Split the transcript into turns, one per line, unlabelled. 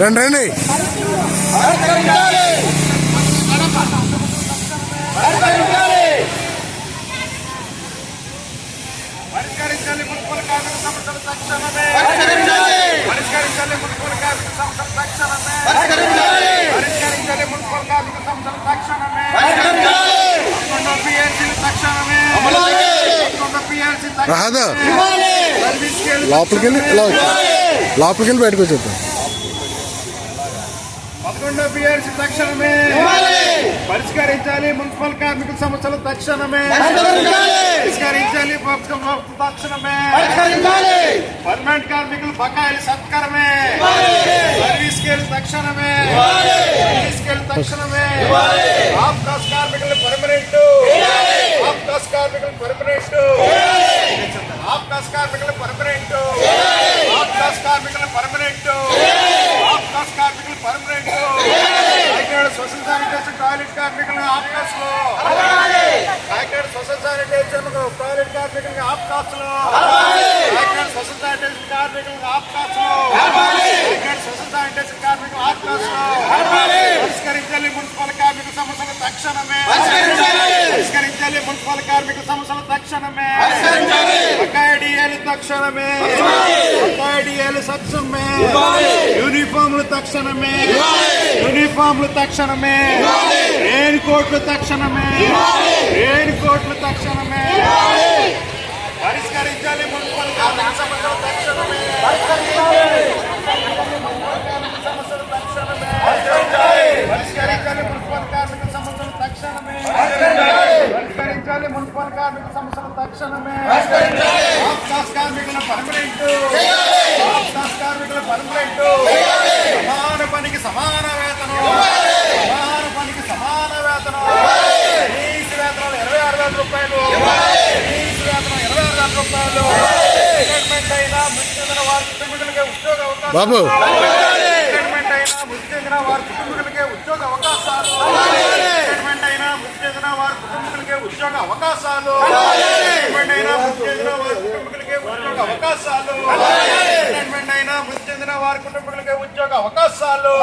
రండి రండి.
అర్థం
రాదా? లోపలికి వెళ్ళి ఇలా లోపలికి వెళ్ళి బయటకు వచ్చేద్దాం.
పదకొండో పిఎల్సీ తక్షణమే. పరిష్కరించాలి మున్సిపల్ కార్మికుల సమస్యలు తక్షణమే. పరిష్కరించాలి. తక్షణమే. పర్మనెంట్ కార్మికులు బకాయిలు సత్కరమే. సర్వీస్ స్కేల్ తక్షణమే. సర్వీస్ స్కేల్ తక్షణమే ఆఫ్ కాస్ట్ కార్మికులు పర్మనెంట్ ఆఫ్ కాస్ట్ కార్మికులు పర్మనెంట్ ఆఫ్ కాస్ట్ కార్మికులు పర్మనెంట్ ఆఫ్ కాస్ట్ కార్మికులు పర్మనెంట్ ఆఫ్ కాస్ట్ కార్మికులు permanent Kakinada social sanitation toilet కార్మికులు ఆఫ్ కాస్ట్లో కాకినాడ సోషల్ శానిటేషన్ టాయిలెట్ కార్మికులు ఆఫ్ కాస్ట్లో కాకినాడ సోషల్ శానిటేషన్ కార్మికులు ఆఫ్ కాస్ట్లో కాకినాడ సోషల్ శానిటేషన్ కార్మికులు ఆఫ్ కాస్ట్లో పరిష్కరించాలి మున్సిపల్ కార్మిక సమస్యలు తక్షణమే. పరిష్కరించాలి. మున్సిపల్ కార్మిక సమస్యలు తక్షణమే. తక్షణమే. బకాయిడియాలు తక్షణమే యూనిఫామ్లు తక్షణమే. యూనిఫామ్లు తక్షణమే. రెయిన్ కోట్లు తక్షణమే. రెయిన్ కోట్లు తక్షణమే. పరిష్కరించాలి మున్సిపల్ తక్షణమే సమస్యలు తక్షణమే పరిష్కరించాలి మున్సిపల్ కార్మిక సమస్యలు తక్షణమే పరిష్కరించాలి మున్సిపల్ కార్మిక సమస్యలు తక్షణమే కార్మికుల పర్మనెంట్. కార్మికుల పర్మనెంట్. సమాన పనికి సమాన వేతనం. సమాన పనికి సమాన వేతనం. వేతనాలు ఇరవై ఆరు వేల రూపాయలు. కనీస వేతనం ఇరవై ఆరు వేల రూపాయలు. రిటైర్మెంట్ అయినా మృతి చెందిన వారి కుటుంబీకులకి ఉద్యోగ అవకాశాలు
బాబు
రిటైర్మెంట్ అయినా మృతి చెందిన వారి కుటుంబీకులకి ఉద్యోగ అవకాశాలు రిటైర్మెంట్ అయినా మృతి చెందిన వారి కుటుంబీకులకి ఉద్యోగ అవకాశాలు. అయినా మృతి చెందిన వారి కుటుంబీకులకి ఉద్యోగ అవకాశాలు. అయినా మృతి చెందిన వారి కుటుంబీకులకి ఉద్యోగ అవకాశాలు.